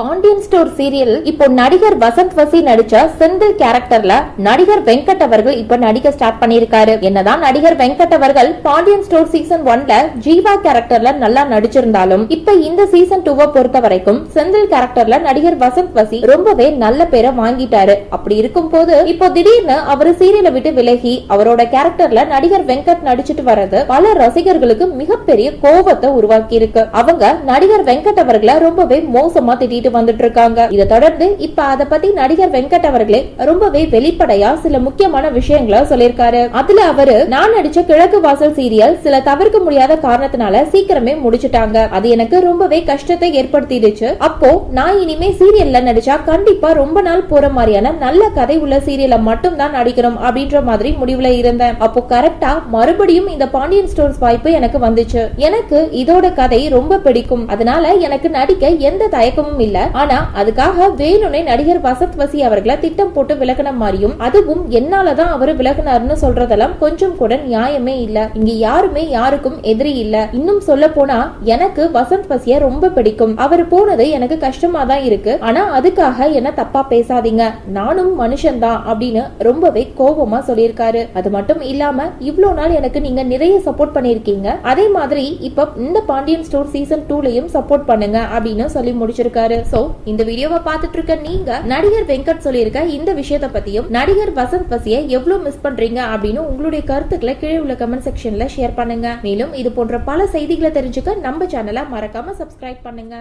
Pandian store serial இப்போ நடிகர் வசந்த் வசி நடிச்ச செந்தில் கேரக்டர்ல நடிகர் வெங்கட் அவர்கள் இப்ப நடிக்க ஸ்டார்ட் பண்ணிருக்காரு என்னதான் நடிகர் வெங்கட் அவர்கள் பாண்டியன் ஸ்டோர் சீசன் ஒன்ல ஜீவா கேரக்டர்ல நல்லா நடிச்சிருந்தாலும் இப்ப இந்த சீசன் டூவை பொறுத்த வரைக்கும் செந்தில் கேரக்டர்ல நடிகர் வசந்த் வசி ரொம்பவே நல்ல பேரை வாங்கிட்டாரு. அப்படி இருக்கும் போது இப்போ திடீர்னு அவர் சீரியலை விட்டு விலகி அவரோட கேரக்டர்ல நடிகர் வெங்கட் நடிச்சிட்டு வர்றது பல ரசிகர்களுக்கு மிகப்பெரிய கோபத்தை உருவாக்கி இருக்கு அவங்க நடிகர் வெங்கட் அவர்களை ரொம்பவே மோசமா திட்டிட்டு வந்துட்டு இருக்காங்க இதை தொடர்ந்து இப்ப அதை பத்தி நடிகர் வெங்கட் அவர்களே ரொம்பவே வெளிப்படையா சில முக்கியமான விஷயங்களை சொல்லியிருக்காரு. அதுல அவரு நான் நடிச்ச கிழக்கு வாசல் சீரியல் சில தவிர்க்க முடியாத காரணத்தினால சீக்கிரமே முடிச்சிட்டாங்க. அது எனக்கு ரொம்பவே கஷ்டத்தை ஏற்படுத்திடுச்சு. அப்போ நான் இனிமே சீரியல்ல நடிச்சா கண்டிப்பா ரொம்ப நாள் போற மாதிரியான நல்ல கதை உள்ள சீரியல்ல மட்டும் தான் நடிக்கணும் அப்படின்ற மாதிரி முடிவுல இருந்தேன். அப்போ கரெக்டா மறுபடியும் இந்த பாண்டியன் ஸ்டோர்ஸ் வாய்ப்பு எனக்கு வந்துச்சு. எனக்கு இதோட கதை ரொம்ப பிடிக்கும். அதனால எனக்கு நடிக்க எந்த தயக்கமும் இல்ல. ஆனா அதுக்காக வேணும்னே நடிகர் வசந்த் வசி அவர்களை திட்டம் போட்டு விலகின மாதிரியும் அதுவும் என்னாலதான் அவரு விலகினார்னு சொல்றதெல்லாம் கொஞ்சம் கூட நியாயமே இல்ல. இங்க யாருமே யாருக்கும் எதிரி இல்ல. இன்னும் சொல்ல போனா எனக்கு வசந்த் வசிய ரொம்ப பிடிக்கும். அவர் போனது எனக்கு கஷ்டமா தான் இருக்கு. ஆனா அதுக்காக என்ன தப்பா பேசாதீங்க. நானும் மனுஷன்தான் அப்படின்னு ரொம்பவே கோபமா சொல்லியிருக்காரு. அது மட்டும் இல்லாம இவ்வளவு நாள் எனக்கு நீங்க நிறைய சப்போர்ட் பண்ணிருக்கீங்க அதே மாதிரி இப்ப இந்த பாண்டியன் ஸ்டோர் சீசன் டூலயும் சப்போர்ட் பண்ணுங்க அப்படின்னு சொல்லி முடிச்சிருக்காரு. சோ இந்த வீடியோவை பார்த்துட்டு இருக்க நீங்க நடிகர் வெங்கட் சொல்லியிருக்க இந்த விஷயத்த பத்தியும் நடிகர் வசந்த் வசிய எவ்வளவு மிஸ் பண்றீங்க அப்படின்னு உங்களுடைய கருத்துக்களை கீழே உள்ள கமெண்ட் செக்ஷன்ல ஷேர் பண்ணுங்க. மேலும் இது போன்ற பல செய்திகளை தெரிஞ்சுக்க நம்ம சேனலை மறக்காம சப்ஸ்கிரைப் பண்ணுங்க.